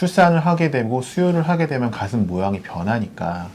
출산을 하게 되고 수유를 하게 되면 가슴 모양이 변하니까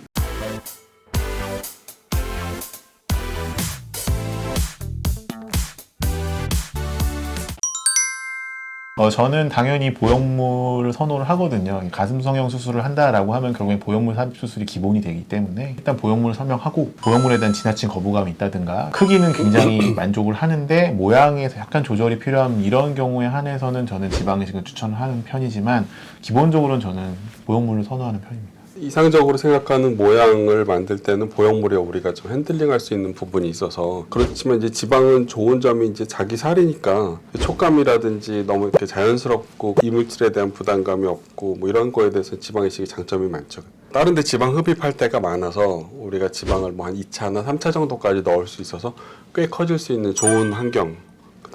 어, 저는 당연히 보형물을 선호를 하거든요. 가슴 성형 수술을 한다라고 하면 결국엔 보형물 삽입 수술이 기본이 되기 때문에 일단 보형물을 설명하고 보형물에 대한 지나친 거부감이 있다든가 크기는 굉장히 만족을 하는데 모양에서 약간 조절이 필요한 이런 경우에 한해서는 저는 지방이식을 추천하는 편이지만 기본적으로는 저는 보형물을 선호하는 편입니다. 이상적으로 생각하는 모양을 만들 때는 보형물에 우리가 좀 핸들링할 수 있는 부분이 있어서 그렇지만 이제 지방은 좋은 점이 이제 자기 살이니까 촉감이라든지 너무 이렇게 자연스럽고 이물질에 대한 부담감이 없고 뭐 이런 거에 대해서 지방 이식이 장점이 많죠. 다른 데 지방 흡입할 때가 많아서 우리가 지방을 뭐 한 2차나 3차 정도까지 넣을 수 있어서 꽤 커질 수 있는 좋은 환경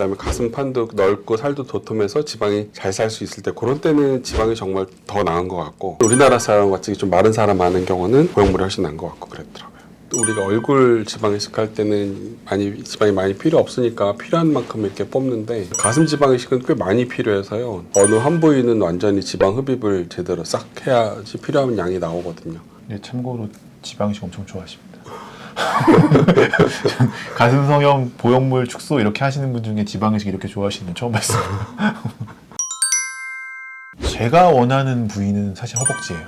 그다음에 가슴판도 넓고 살도 도톰해서 지방이 잘 살 수 있을 때 그런 때는 지방이 정말 더 나은 것 같고 우리나라 사람 같이 좀 마른 사람 많은 경우는 보형물이 훨씬 나은 것 같고 그랬더라고요. 또 우리가 얼굴 지방 이식할 때는 많이 지방이 많이 필요 없으니까 필요한 만큼 이렇게 뽑는데 가슴 지방 이식은 꽤 많이 필요해서요. 어느 한 부위는 완전히 지방 흡입을 제대로 싹 해야지 필요한 양이 나오거든요. 네, 참고로 지방이식 엄청 좋아하십니다. 가슴 성형, 보형물 축소 이렇게 하시는 분 중에 지방이식 이렇게 좋아하시는 분 처음 봤어요. 제가 원하는 부위는 사실 허벅지예요.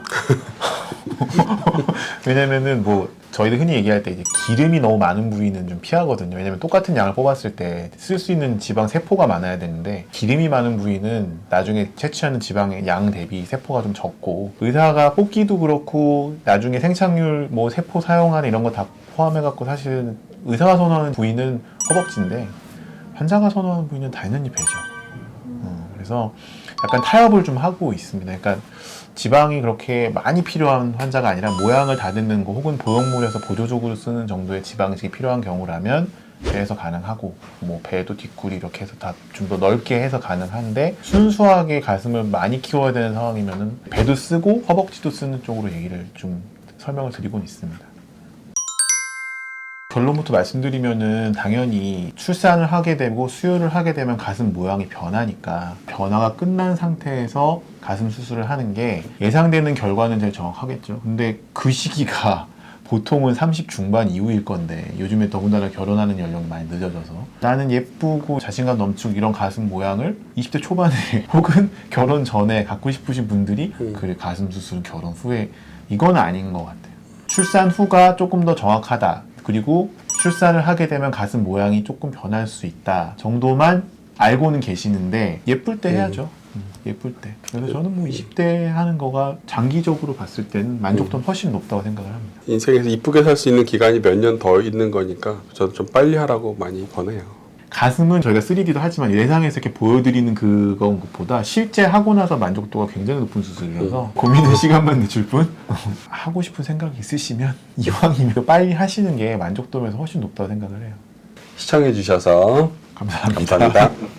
왜냐면은 뭐 저희들 흔히 얘기할 때 이제 기름이 너무 많은 부위는 좀 피하거든요. 왜냐면 똑같은 양을 뽑았을 때 쓸 수 있는 지방 세포가 많아야 되는데 기름이 많은 부위는 나중에 채취하는 지방의 양 대비 세포가 좀 적고 의사가 뽑기도 그렇고 나중에 생착률 뭐 세포 사용하는 이런 거 다 포함해 갖고 사실 의사가 선호하는 부위는 허벅지인데 환자가 선호하는 부위는 당연히 배죠. 어, 그래서 약간 타협을 좀 하고 있습니다. 그러니까 지방이 그렇게 많이 필요한 환자가 아니라 모양을 다듬는 거 혹은 보형물에서 보조적으로 쓰는 정도의 지방식이 필요한 경우라면 배에서 가능하고 뭐 배도 뒷구리 이렇게 해서 다 좀 더 넓게 해서 가능한데 순수하게 가슴을 많이 키워야 되는 상황이면은 배도 쓰고 허벅지도 쓰는 쪽으로 얘기를 좀 설명을 드리고는 있습니다. 결론부터 말씀드리면은 당연히 출산을 하게 되고 수유를 하게 되면 가슴 모양이 변하니까 변화가 끝난 상태에서 가슴 수술을 하는 게 예상되는 결과는 제일 정확하겠죠. 근데 그 시기가 보통은 30 중반 이후일 건데 요즘에 더군다나 결혼하는 연령이 많이 늦어져서 나는 예쁘고 자신감 넘치고 이런 가슴 모양을 20대 초반에 혹은 결혼 전에 갖고 싶으신 분들이 음. 그래 가슴 수술은 결혼 후에 이건 아닌 것 같아요. 출산 후가 조금 더 정확하다. 그리고 출산을 하게 되면 가슴 모양이 조금 변할 수 있다 정도만 알고는 계시는데 예쁠 때 음. 해야죠. 음, 예쁠 때. 그래서 저는 뭐 20대 하는 거가 장기적으로 봤을 때는 만족도는 훨씬 높다고 생각을 합니다. 인생에서 이쁘게 살 수 있는 기간이 몇 년 더 있는 거니까 저는 좀 빨리 하라고 많이 권해요. 가슴은 저희가 3D도 하지만 예상에서 이렇게 보여드리는 그건 것보다 실제 하고 나서 만족도가 굉장히 높은 수술이라서 고민의 시간만 늦출 뿐 하고 싶은 생각이 있으시면 이왕이면 빨리 하시는 게 만족도면서 훨씬 높다고 생각을 해요. 시청해 주셔서 감사합니다. 감사합니다.